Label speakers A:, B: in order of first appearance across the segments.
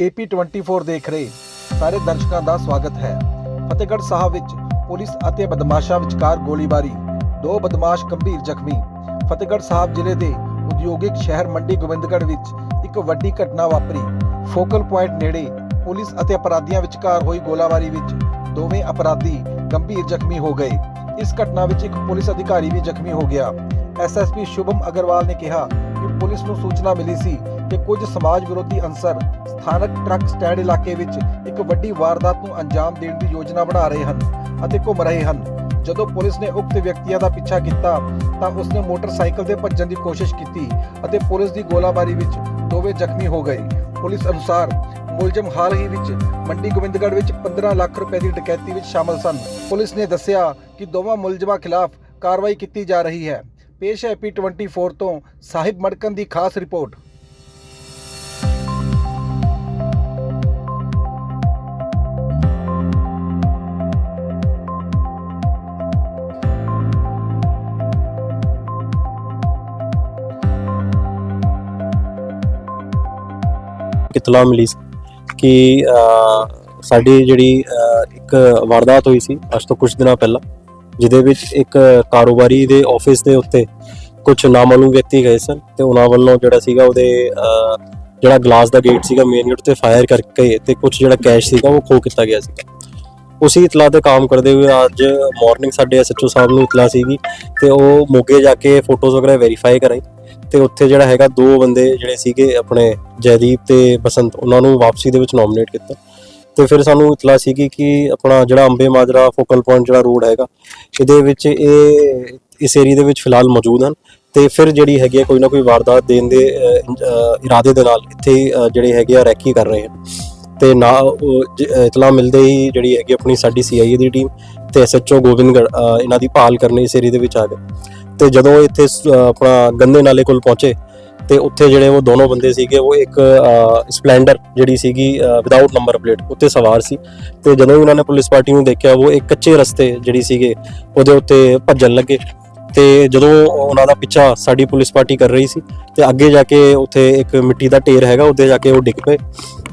A: AP24 ਦੇਖ ਰਹੇ ਸਾਰੇ ਦਰਸ਼ਕਾਂ ਦਾ ਸਵਾਗਤ ਹੈ। ਫਤਿਹਗੜ੍ਹ ਸਾਹਿਬ ਵਿੱਚ ਪੁਲਿਸ ਅਤੇ ਬਦਮਾਸ਼ਾਂ ਵਿਚਕਾਰ ਗੋਲੀਬਾਰੀ, ਦੋ ਬਦਮਾਸ਼ ਗੰਭੀਰ ਜ਼ਖਮੀ। ਫਤਿਹਗੜ੍ਹ ਸਾਹਿਬ ਜ਼ਿਲ੍ਹੇ ਦੇ ਉਦਯੋਗਿਕ ਸ਼ਹਿਰ ਮੰਡੀ ਗੋਬਿੰਦਗੜ੍ਹ ਵਿੱਚ ਇੱਕ ਵੱਡੀ ਘਟਨਾ ਵਾਪਰੀ। ਫੋਕਲ ਪੁਆਇੰਟ ਨੇੜੇ ਪੁਲਿਸ ਅਤੇ ਅਪਰਾਧੀਆਂ ਵਿਚਕਾਰ ਹੋਈ ਗੋਲਾਬਾਰੀ ਵਿੱਚ ਦੋਵੇਂ ਅਪਰਾਧੀ ਗੰਭੀਰ ਜ਼ਖਮੀ ਹੋ ਗਏ। ਇਸ ਘਟਨਾ ਵਿੱਚ ਇੱਕ ਪੁਲਿਸ ਅਧਿਕਾਰੀ ਵੀ ਜ਼ਖਮੀ ਹੋ ਗਿਆ। ਐਸਐਸਪੀ ਸ਼ੁਭਮ ਅਗਰਵਾਲ ਨੇ ਕਿਹਾ ਕਿ ਪੁਲਿਸ ਨੂੰ ਸੂਚਨਾ ਮਿਲੀ ਸੀ ਕਿ ਕੁਝ ਸਮਾਜ ਵਿਰੋਧੀ ਅੰਸਰ ਸਥਾਨਕ ਟਰੱਕ ਸਟੈਂਡ ਇਲਾਕੇ ਵਿੱਚ ਇੱਕ ਵੱਡੀ ਵਾਰਦਾਤ ਨੂੰ ਅੰਜਾਮ ਦੇਣ ਦੀ ਯੋਜਨਾ ਬਣਾ ਰਹੇ ਹਨ ਅਤੇ ਘੁੰਮ ਰਹੇ ਹਨ। ਜਦੋਂ ਪੁਲਿਸ ਨੇ ਉਕਤ ਵਿਅਕਤੀਆਂ ਦਾ ਪਿੱਛਾ ਕੀਤਾ, ਤਾਂ ਉਸਨੇ ਮੋਟਰਸਾਈਕਲ ਤੇ ਭੱਜਣ ਦੀ ਕੋਸ਼ਿਸ਼ ਕੀਤੀ ਅਤੇ ਪੁਲਿਸ ਦੀ ਗੋਲਾਬਾਰੀ ਵਿੱਚ ਦੋਵੇਂ ਜ਼ਖਮੀ ਹੋ ਗਏ। ਪੁਲਿਸ ਅਨੁਸਾਰ ਮੁਲਜ਼ਮ ਹਾਲ ਹੀ ਵਿੱਚ ਮੰਡੀ ਗੋਬਿੰਦਗੜ੍ਹ ਵਿੱਚ 15 ਲੱਖ ਰੁਪਏ ਦੀ ਡਕੈਤੀ ਵਿੱਚ ਸ਼ਾਮਲ ਸਨ। ਪੁਲਿਸ ਨੇ ਦੱਸਿਆ ਕਿ ਦੋਵਾਂ ਮੁਲਜ਼ਮਾਂ ਖਿਲਾਫ ਕਾਰਵਾਈ ਕੀਤੀ ਜਾ ਰਹੀ ਹੈ। ਪੇਸ਼ ਹੈ ਪੀ24 ਤੋਂ ਸਾਹਿਬ ਮੜਕਨ ਦੀ ਖਾਸ ਰਿਪੋਰਟ।
B: ਇਤਲਾ ਮਿਲੀ ਸੀ ਕਿ ਅਹ, ਸਾਡੀ ਜਿਹੜੀ ਅਹ, ਇੱਕ ਵਾਰਦਾਤ ਹੋਈ ਸੀ ਅੱਜ ਤੋਂ ਕੁਝ ਦਿਨਾਂ ਪਹਿਲਾਂ। ਜਿਹਦੇ ਵਿੱਚ ਇੱਕ ਕਾਰੋਬਾਰੀ ਦੇ ਆਫਿਸ ਦੇ ਉੱਤੇ ਕੁਝ ਨਾਮਾਲੂਮ ਵਿਅਕਤੀ ਗਏ ਸਨ ਤੇ ਉਹਨਾਂ ਵੱਲੋਂ ਜਿਹੜਾ ਸੀਗਾ ਉਹਦੇ ਜਿਹੜਾ ਗਲਾਸ ਦਾ ਗੇਟ ਸੀਗਾ ਮੇਨ ਗੇਟ ਤੇ ਫਾਇਰ ਕਰਕੇ ਤੇ ਕੁਝ ਜਿਹੜਾ ਕੈਸ਼ ਸੀਗਾ ਉਹ ਖੋਹ ਕੀਤਾ ਗਿਆ ਸੀਗਾ। ਉਸੇ ਇਤਲਾ ਤੇ ਕੰਮ ਕਰਦੇ ਹੋਏ ਅੱਜ ਮਾਰਨਿੰਗ ਸਾਡੇ ਐਸਐਚਓ ਸਾਹਿਬ ਨੂੰ ਇਤਲਾ ਸੀਗੀ ਤੇ ਉਹ ਮੋਗੇ ਜਾ ਕੇ ਫੋਟੋਜ਼ ਵਗੈਰਾ ਵੈਰੀਫਾਈ ਕਰਾਈ ਤੇ ਉੱਥੇ ਜਿਹੜਾ ਹੈਗਾ ਦੋ ਬੰਦੇ ਜਿਹੜੇ ਸੀਗੇ ਆਪਣੇ ਜੈਦੀਪ ਤੇ ਬਸੰਤ, ਉਹਨਾਂ ਨੂੰ ਵਾਪਸੀ ਦੇ ਵਿੱਚ ਨੋਮੀਨੇਟ ਕੀਤਾ। ਤੇ ਫਿਰ ਸਾਨੂੰ ਇਤਲਾ ਸੀਗੀ ਕਿ ਆਪਣਾ ਜਿਹੜਾ ਅੰਬੇ ਮਾਜਰਾ ਫੋਕਲ ਪੁਆਇੰਟ ਜਿਹੜਾ ਰੋਡ ਹੈਗਾ ਇਹਦੇ ਵਿੱਚ ਇਹ ਇਸ ਏਰੀਆ ਦੇ ਵਿੱਚ ਫਿਲਹਾਲ ਮੌਜੂਦ ਹਨ ਤੇ ਫਿਰ ਜਿਹੜੀ ਹੈਗੀ ਆ ਕੋਈ ਨਾ ਕੋਈ ਵਾਰਦਾਤ ਦੇਣ ਦੇ ਇਰਾਦੇ ਦੇ ਨਾਲ ਇੱਥੇ ਜਿਹੜੇ ਹੈਗੇ ਆ ਰੈਕੀ ਕਰ ਰਹੇ ਹਨ। ਤੇ ਨਾ ਉਹ ਜ- ਅਹ, ਇਤਲਾ ਮਿਲਦੇ ਹੀ ਜਿਹੜੀ ਹੈਗੀ ਆਪਣੀ ਸਾਡੀ ਸੀਆਈਏ ਦੀ ਟੀਮ ਤੇ ਐਸਐਚਓ ਗੋਬਿੰਦਗੜ ਇਹਨਾਂ ਦੀ ਭਾਲ ਕਰਨੀ ਇਸ ਏਰੀਆ ਦੇ ਵਿੱਚ ਆ ਗਏ। ਤੇ ਜਦੋਂ ਇੱਥੇ ਆਪਣਾ ਗੰਦੇ ਨਾਲੇ ਕੋਲ ਪਹੁੰਚੇ ਤੇ ਉੱਥੇ ਜਿਹੜੇ ਉਹ ਦੋਨੋਂ ਬੰਦੇ ਸੀਗੇ, ਉਹ ਇੱਕ ਸਪਲੈਂਡਰ ਜਿਹੜੀ ਸੀਗੀ ਵਿਦਆਊਟ ਨੰਬਰ ਪਲੇਟ ਉੱਤੇ ਸਵਾਰ ਸੀ। ਤੇ ਜਦੋਂ ਉਹਨਾਂ ਨੇ ਪੁਲਿਸ ਪਾਰਟੀ ਨੂੰ ਦੇਖਿਆ, ਉਹ ਇੱਕ ਕੱਚੇ ਰਸਤੇ ਜਿਹੜੀ ਸੀਗੇ, ਉਹਦੇ ਉੱਤੇ ਭੱਜਣ ਲੱਗੇ। ਤੇ ਜਦੋਂ ਉਹਨਾਂ ਦਾ ਪਿੱਛਾ ਸਾਡੀ ਪੁਲਿਸ ਪਾਰਟੀ ਕਰ ਰਹੀ ਸੀ, ਤੇ ਅੱਗੇ ਜਾ ਕੇ ਉੱਥੇ ਇੱਕ ਮਿੱਟੀ ਦਾ ਢੇਰ ਹੈਗਾ ਉੱਤੇ ਜਾ ਕੇ ਉਹ ਡਿੱਗ ਪਏ।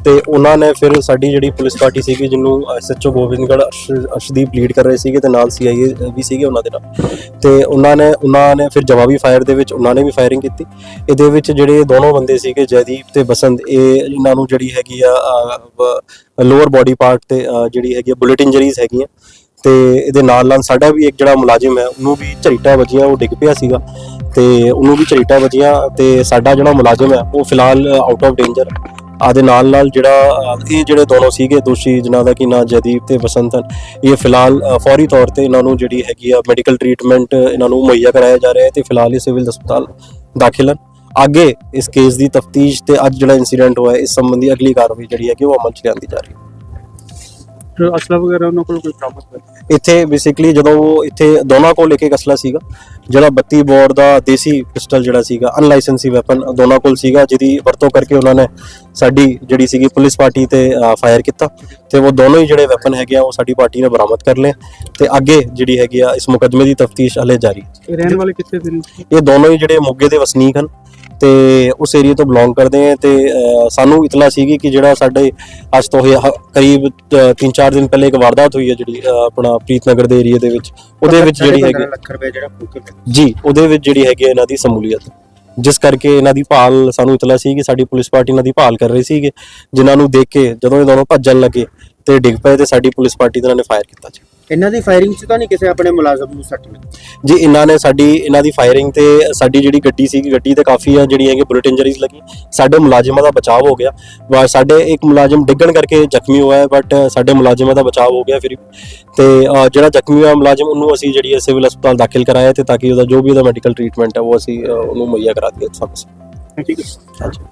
B: ਤੇ ਉਹਨਾਂ ਨੇ ਫਿਰ ਸਾਡੀ ਜਿਹੜੀ ਪੁਲਿਸ ਪਾਰਟੀ ਸੀਗੀ, ਜਿਹਨੂੰ ਐਸਐਚਓ ਗੋਬਿੰਦਗੜ ਅਰਸ਼ਦੀਪ ਲੀਡ ਕਰ ਰਹੇ ਸੀਗੇ ਤੇ ਨਾਲ ਸੀਆਈਏ ਵੀ ਸੀਗੇ ਉਹਨਾਂ ਦੇ ਨਾਲ। ਤੇ ਉਹਨਾਂ ਨੇ ਉਹਨਾਂ ਨੇ ਫਿਰ ਜਵਾਬੀ ਫਾਇਰ ਦੇ ਵਿੱਚ, ਉਹਨਾਂ ਨੇ ਵੀ ਫਾਇਰਿੰਗ ਕੀਤੀ। ਇਹਦੇ ਵਿੱਚ ਜਿਹੜੇ ਦੋਨੋਂ ਬੰਦੇ ਸੀਗੇ, ਜੈਦੀਪ ਤੇ ਬਸੰਤ, ਇਹ ਇਹਨਾਂ ਨੂੰ ਜਿਹੜੀ ਹੈਗੀ ਆ ਲੋਅਰ ਬਾਡੀ ਪਾਰਟ ਤੇ ਜਿਹੜੀ ਹੈਗੀ ਆ ਬੁਲੇਟ ਇੰਜਰੀਜ਼ ਹੈਗੀਆਂ। ਤੇ ਇਹਦੇ ਨਾਲ ਨਾਲ ਸਾਡਾ ਵੀ ਇੱਕ ਜਿਹੜਾ ਮੁਲਾਜ਼ਮ ਹੈ, ਉਹਨੂੰ ਵੀ ਝਰੀਟਾਂ ਵੱਜੀਆਂ, ਉਹ ਡਿੱਗ ਪਿਆ ਸੀਗਾ। ਤੇ ਉਹਨੂੰ ਵੀ ਝਰੀਟਾਂ ਵੱਜੀਆਂ ਤੇ ਸਾਡਾ ਜਿਹੜਾ ਮੁਲਾਜ਼ਮ ਹੈ, ਉਹ ਫਿਲਹਾਲ ਆਊਟ ਆਫ ਡੇਂਜਰ ਆਦੇ ਨਾਲ ਨਾਲ ਜਿਹੜਾ, ਇਹ ਜਿਹੜੇ ਦੋਨੋਂ ਸੀਗੇ, ਦੋਸ਼ੀ ਜਿਨ੍ਹਾਂ ਦਾ ਕੀ ਨਾਂ ਜਦੀਪ ਤੇ ਬਸੰਤ ਹਨ ਇਹ ਫਿਲਹਾਲ ਫੌਰੀ ਤੌਰ ਤੇ ਇਹਨਾਂ ਨੂੰ ਜਿਹੜੀ ਹੈਗੀ ਆ ਮੈਡੀਕਲ ਟ੍ਰੀਟਮੈਂਟ ਇਹਨਾਂ ਨੂੰ ਮੁਹੱਈਆ ਕਰਾਇਆ ਜਾ ਰਿਹਾ ਹੈ ਤੇ ਫਿਲਹਾਲ ਇਹ ਸਿਵਲ ਹਸਪਤਾਲ ਦਾਖਲ ਹਨ। ਅੱਗੇ ਇਸ ਕੇਸ ਦੀ ਤਫਤੀਸ਼ ਤੇ ਅੱਜ ਜਿਹੜਾ ਇਨਸੀਡੈਂਟ ਹੋਇਆ, ਇਸ ਸੰਬੰਧੀ ਅਗਲੀ ਕਾਰਵਾਈ ਜਿਹੜੀ ਹੈ ਕਿ ਉਹ ਅਮਲ ਚ ਲਿਆਂਦੀ ਜਾ ਰਹੀ ਹੈ।
C: ਅਸਲਾ ਵਗੈਰਾ ਉਹਨਾਂ ਕੋਲ ਕੋਈ ਬਰਾਮਦ ਹੋਇਆ
B: ਇੱਥੇ ਬੇਸਿਕਲੀ ਜਦੋਂ ਉਹ ਇੱਥੇ ਦੋਨਾਂ ਕੋਲ ਇੱਕ ਇੱਕ ਅਸਲਾ ਸੀਗਾ ਜਿਹੜਾ 32 ਬੋਰ ਦਾ ਦੇਸੀ ਪਿਸਟਲ ਜਿਹੜਾ ਸੀਗਾ ਅਨਲਾਇਸੈਂਸੀ ਵੈਪਨ ਦੋਨਾਂ ਕੋਲ ਸੀਗਾ ਜਿਹਦੀ ਵਰਤੋਂ ਕਰਕੇ ਉਹਨਾਂ ਨੇ ਸਾਡੀ ਜਿਹੜੀ ਸੀਗੀ ਪੁਲਿਸ ਪਾਰਟੀ ਤੇ ਫਾਇਰ ਕੀਤਾ ਤੇ ਉਹ ਦੋਨੋਂ ਹੀ ਜਿਹੜੇ ਵੈਪਨ ਹੈਗੇ ਆ ਉਹ ਸਾਡੀ ਪਾਰਟੀ ਨੇ ਬਰਾਮਦ ਕਰ ਲਏ ਤੇ ਅੱਗੇ ਜਿਹੜੀ ਹੈਗੀ ਆ ਇਸ ਮੁਕੱਦਮੇ ਦੀ ਤਫਤੀਸ਼ ਹਲੇ ਜਾਰੀ ਹੈ।
C: ਰਹਿਣ ਵਾਲੇ ਕਿੱਥੇ ਦੇ ਨੇ
B: ਇਹ ਦੋਨੋਂ ਹੀ ਜਿਹੜੇ ਮੋਗੇ ਦੇ ਵਸਨੀਕ ਹਨ ਤੇ ਉਸ ਏਰੀਆ ਤੋਂ ਬਿਲੋਂਗ ਕਰਦੇ ਆ ਤੇ ਸਾਨੂੰ ਇਤਲਾ ਸੀਗੀ ਕਿ ਜਿਹੜਾ ਸਾਡੇ ਅੱਜ ਤੋਂ ਹ- ਕਰੀਬ 3-4 ਦਿਨ ਪਹਿਲੇ ਇੱਕ ਵਾਰਦਾਤ ਹੋਈ ਹੈ ਜਿਹੜੀ ਆਪਣਾ ਪ੍ਰੀਤਨਗਰ ਦੇ ਏਰੀਆ ਦੇ ਵਿੱਚ ਉਹਦੇ ਵਿੱਚ ਜਿਹੜੀ ਹੈਗੀ
C: ਲੱਖ ਰੁਪਏ ਜਿਹੜਾ
B: ਜੀ ਉਹਦੇ ਵਿੱਚ ਜਿਹੜੀ ਹੈਗੀ ਹੈ ਇਹਨਾਂ ਦੀ ਸਮੂਲੀਅਤ। ਜਿਸ ਕਰਕੇ ਇਹਨਾਂ ਦੀ ਭਾਲ ਸਾਨੂੰ ਇਤਲਾ ਸੀ ਕਿ ਸਾਡੀ ਪੁਲਿਸ ਪਾਰਟੀ ਇਹਨਾਂ ਦੀ ਭਾਲ ਕਰ ਰਹੀ ਸੀਗੇ ਜਿਨ੍ਹਾਂ ਨੂੰ ਦੇਖ ਕੇ ਜਦੋਂ ਇਹ ਦੋਨੋਂ ਭੱਜਣ ਲੱਗੇ ਤੇ ਡਿੱਗ ਪਏ ਤੇ ਸਾਡੀ ਪੁਲਿਸ ਪਾਰਟੀ ਦੇ ਨਾਲ ਨੇ ਫਾਇਰ ਕੀਤਾ ਜੀ।
D: ਇਹਨਾਂ ਦੀ ਫਾਇਰਿੰਗ 'ਚ ਤਾਂ ਨਹੀਂ ਕਿਸੇ ਆਪਣੇ ਮੁਲਾਜ਼ਮ ਨੂੰ ਸੱਟ ਲੱਗੀ
B: ਜੀ ਇਹਨਾਂ ਨੇ ਸਾਡੀ ਇਹਨਾਂ ਦੀ ਫਾਇਰਿੰਗ ਤੇ ਸਾਡੀ ਜਿਹੜੀ ਗੱਡੀ ਸੀਗੀ ਗੱਡੀ ਤੇ ਕਾਫੀ ਆ ਜਿਹੜੀ ਹੈਗੀ ਬੁਲਟ ਇੰਜਰੀਜ਼ ਲੱਗੀ। ਸਾਡੇ ਮੁਲਾਜ਼ਮਾਂ ਦਾ ਬਚਾਅ ਹੋ ਗਿਆ। ਵਾ ਸਾਡੇ ਇੱਕ ਮੁਲਾਜ਼ਮ ਡਿੱਗਣ ਕਰਕੇ ਜ਼ਖਮੀ ਹੋਇਆ ਹੈ ਬਟ ਸਾਡੇ ਮੁਲਾਜ਼ਮਾਂ ਦਾ ਬਚਾਅ ਹੋ ਗਿਆ ਫਿਰ। ਤੇ ਅਹ, ਜਿਹੜਾ ਜ਼ਖਮੀ ਹੋਇਆ ਮੁਲਾਜ਼ਮ ਉਹਨੂੰ ਅਸੀਂ ਜਿਹੜੀ ਹੈ ਸਿਵਲ ਹਸਪਤਾਲ ਦਾਖਲ ਕਰਾਇਆ ਤੇ ਤਾਂ ਕਿ ਉਹਦਾ ਜੋ ਵੀ ਉਹਦਾ ਮੈਡੀਕਲ ਟ੍ਰੀਟਮੈਂਟ ਹੈ ਉਹ ਅਸੀਂ ਉਹਨੂੰ ਮੁਹੱਈਆ ਕਰਾ ਦਈਏ। ਸਿਰ
C: ਠੀਕ ਹੈ।
B: ਹਾਂਜੀ।